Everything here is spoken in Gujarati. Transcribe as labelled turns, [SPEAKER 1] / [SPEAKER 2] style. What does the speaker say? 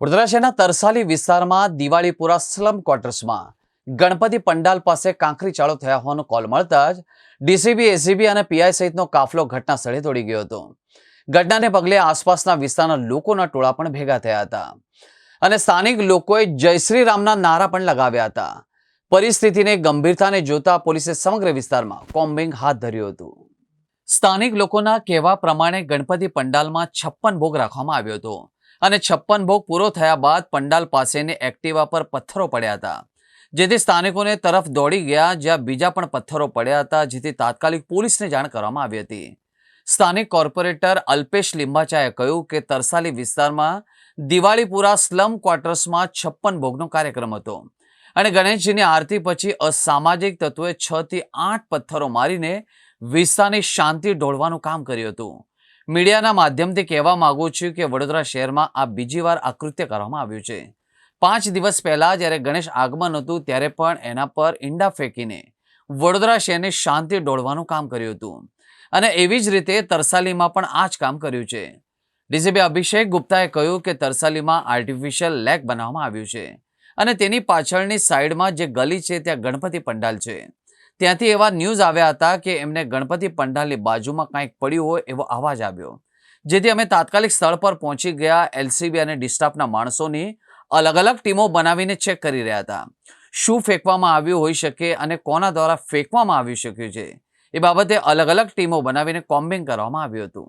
[SPEAKER 1] વડોદરા શહેરના તરસાલી વિસ્તારમાં દિવાળીપુરા સ્લમ ક્વાર્ટર્સમાં ગણપતિ પંડાલ પાસે કાંકરી ચાળો થયા હોવાનો કોલ મળતા જ ડીસીબી, એસીબી અને પીઆઈ સહિતનો કાફલો ઘટના સ્થળે દોડી ગયો હતો. ઘટનાને પગલે આસપાસના વિસ્તારના લોકોના ટોળા પણ ભેગા થયા હતા અને સ્થાનિક લોકોએ જય શ્રી રામના નારા પણ લગાવ્યા હતા. પરિસ્થિતિને ગંભીરતાને જોતા પોલીસે સમગ્ર વિસ્તારમાં કોમ્બિંગ હાથ ધર્યું હતું. સ્થાનિક લોકોના કહેવા પ્રમાણે ગણપતિ પંડાલમાં છપ્પન ભોગ રાખવામાં આવ્યો હતો. અને છપ્પન ભોગ પૂરો થયા બાદ પંડાલ પાસેની એક્ટિવા પર પથ્થરો પડ્યા હતા. જેથી સ્થાનિકોને તરફ દોડી ગયા, જ્યાં બીજા પણ પથ્થરો પડ્યા હતા, જેથી તાત્કાલિક પોલીસને જાણ કરવામાં આવી હતી. સ્થાનિક કોર્પોરેટર અલ્પેશ લિંબાચાએ કહ્યું કે, તરસાલી વિસ્તારમાં દિવાળીપુરા સ્લમ ક્વાર્ટર્સમાં છપ્પન ભોગનો કાર્યક્રમ હતો અને ગણેશજીની આરતી પછી અસામાજિક તત્વોએ છ થી આઠ પથ્થરો મારીને વિસ્તારની શાંતિ ઢોળવાનું કામ કર્યું હતું. મીડિયાના માધ્યમથી કહેવા માગું છું કે વડોદરા શહેરમાં આ બીજી વાર આકૃત્ય કરવામાં આવ્યું છે. પાંચ દિવસ પહેલાં જ્યારે ગણેશ આગમન હતું ત્યારે પણ એના પર ઈંડા ફેંકીને વડોદરા શહેરને શાંતિ ડોળવાનું કામ કર્યું હતું. અને એવી જ રીતે તરસાલીમાં પણ આ જ કામ કર્યું છે. ડીજીપી અભિષેક ગુપ્તાએ કહ્યું કે તરસાલીમાં આર્ટિફિશિયલ લેક બનાવવામાં આવ્યું છે અને તેની પાછળની સાઈડમાં જે ગલી છે ત્યાં ગણપતિ પંડાલ છે. ત્યાંથી એવા ન્યૂઝ આવ્યા હતા કે એમને ગણપતિ પંડાલની બાજુમાં કાંઈક પડ્યું હોય એવો અવાજ આવ્યો. જેથી અમે તાત્કાલિક સ્થળ પર પહોંચી ગયા, એલસીબી અને ડિસ્ટાફના માણસોની અલગ અલગ ટીમો બનાવીને ચેક કરી રહ્યા હતા. શું ફેંકવામાં આવ્યું હોઈ શકે અને કોના દ્વારા ફેંકવામાં આવી શક્યું છે? એ બાબતે અલગ અલગ ટીમો બનાવીને કોમ્બિંગ કરવામાં આવ્યું હતું.